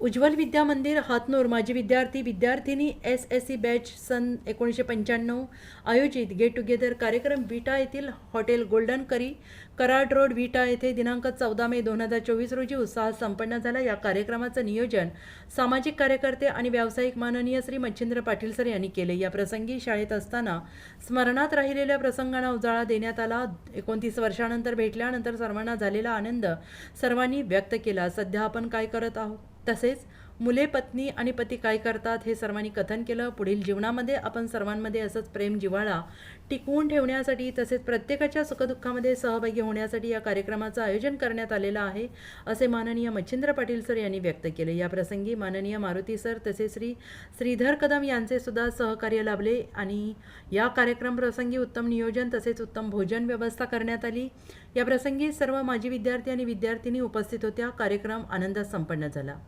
उज्ज्वल विद्या मंदिर हातनूर. माजी विद्यार्थी विद्यार्थिनी एस एस सी बॅच सन एकोणीसशे पंच्याण्णव. आयोजित गेट टुगेदर कार्यक्रम विटा येथील hotel golden curry Karad road Vita येथे दिनांक चौदा मे दोन हजार चोवीस रोजी उत्साहात संपन्न झाला. या कार्यक्रमाचं नियोजन सामाजिक कार्यकर्ते आणि व्यावसायिक माननीय श्री मच्छिंद्र पाटील सर यांनी केले. या प्रसंगी शाळेत असताना स्मरणात राहिलेल्या प्रसंगांना उजाळा देण्यात आला. एकोणतीस वर्षानंतर भेटल्यानंतर सर्वांना झालेला आनंद सर्वांनी व्यक्त केला. सध्या आपण काय करत आहोत? तसेच मुले पत्नी आणि पती काय करतात हे सर्वांनी कथन केलं. पुढील जीवनामध्ये आपण सर्वांमध्ये असंच प्रेम जिव्हाळा टिकवून ठेवण्यासाठी तसेच प्रत्येकाच्या सुखदुःखामध्ये सहभागी होण्यासाठी या कार्यक्रमाचं आयोजन करण्यात आलेलं आहे असे माननीय मच्छिंद्र पाटील सर यांनी व्यक्त केले. या प्रसंगी माननीय मारुती सर तसेच श्री श्रीधर कदम यांचे सुद्धा सहकार्य लाभले आणि या कार्यक्रम प्रसंगी उत्तम नियोजन तसेच उत्तम भोजन व्यवस्था करण्यात आली. या प्रसंगी सर्व माजी विद्यार्थी आणि विद्यार्थिनी उपस्थित होत्या. कार्यक्रम आनंदात संपन्न झाला.